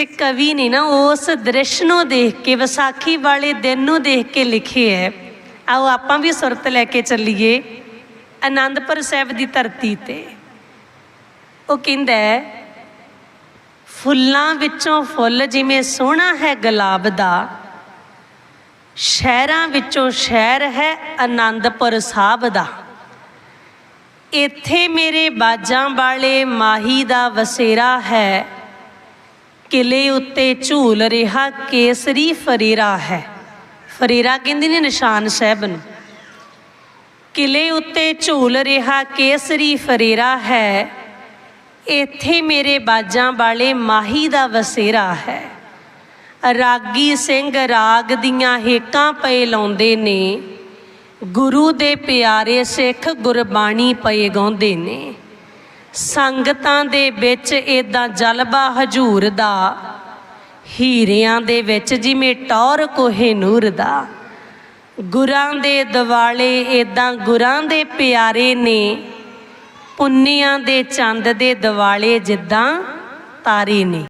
ਤੇ ਕਵੀ ਨੇ ਨਾ ਉਸ ਦ੍ਰਿਸ਼ ਨੂੰ ਦੇਖ ਕੇ ਵਿਸਾਖੀ ਵਾਲੇ ਦਿਨ ਨੂੰ ਦੇਖ ਕੇ ਲਿਖੇ ਹੈ। ਆਓ ਆਪਾਂ ਵੀ ਸੁਰਤ ਲੈ ਕੇ ਚੱਲੀਏ ਆਨੰਦਪੁਰ ਸਾਹਿਬ ਦੀ ਧਰਤੀ ਤੇ। ਉਹ ਕਹਿੰਦਾ ਹੈ, ਫੁੱਲਾਂ ਵਿੱਚੋਂ ਫੁੱਲ ਜਿਵੇਂ ਸੋਹਣਾ ਹੈ ਗੁਲਾਬ ਦਾ ਸ਼ਹਿਰਾਂ ਵਿੱਚੋਂ ਸ਼ਹਿਰ ਹੈ ਆਨੰਦਪੁਰ ਸਾਹਿਬ ਦਾ। ਇੱਥੇ ਮੇਰੇ ਬਾਜਾਂ ਵਾਲੇ ਮਾਹੀ ਦਾ ਵਸੇਰਾ ਹੈ ਕਿਲੇ ਉੱਤੇ ਝੂਲ ਰਿਹਾ ਕੇਸਰੀ ਫਰੀਰਾ ਹੈ। ਫਰੀਰਾ ਕਹਿੰਦੇ ਨੇ ਨਿਸ਼ਾਨ ਸਾਹਿਬ ਨੂੰ। ਕਿਲੇ ਉੱਤੇ ਝੂਲ ਰਿਹਾ ਕੇਸਰੀ ਫਰੀਰਾ ਹੈ। ਇੱਥੇ ਮੇਰੇ ਬਾਜਾਂ ਵਾਲੇ ਮਾਹੀ ਦਾ ਵਸੇਰਾ ਹੈ। ਰਾਗੀ ਸਿੰਘ ਰਾਗ ਦੀਆਂ ਹੇਕਾਂ ਪਏ ਲਾਉਂਦੇ ਨੇ। ਗੁਰੂ ਦੇ ਪਿਆਰੇ ਸਿੱਖ ਗੁਰਬਾਣੀ ਪਏ ਗਾਉਂਦੇ ਨੇ। ਸੰਗਤਾਂ ਦੇ ਵਿੱਚ ਇਦਾਂ ਜਲਵਾ ਹਜੂਰ ਦਾ, ਹੀਰਿਆਂ ਦੇ ਵਿੱਚ ਜਿਵੇਂ ਟੌਰ ਕੋਹੇ ਨੂਰ ਦਾ। ਗੁਰਾਂ ਦੇ ਦਿਵਾਲੇ ਇਦਾਂ ਗੁਰਾਂ ਦੇ ਪਿਆਰੇ ਨੇ, ਪੁੰਨਿਆਂ ਦੇ ਚੰਦ ਦੇ ਦਿਵਾਲੇ ਜਿੱਦਾਂ ਤਾਰੇ ਨੇ।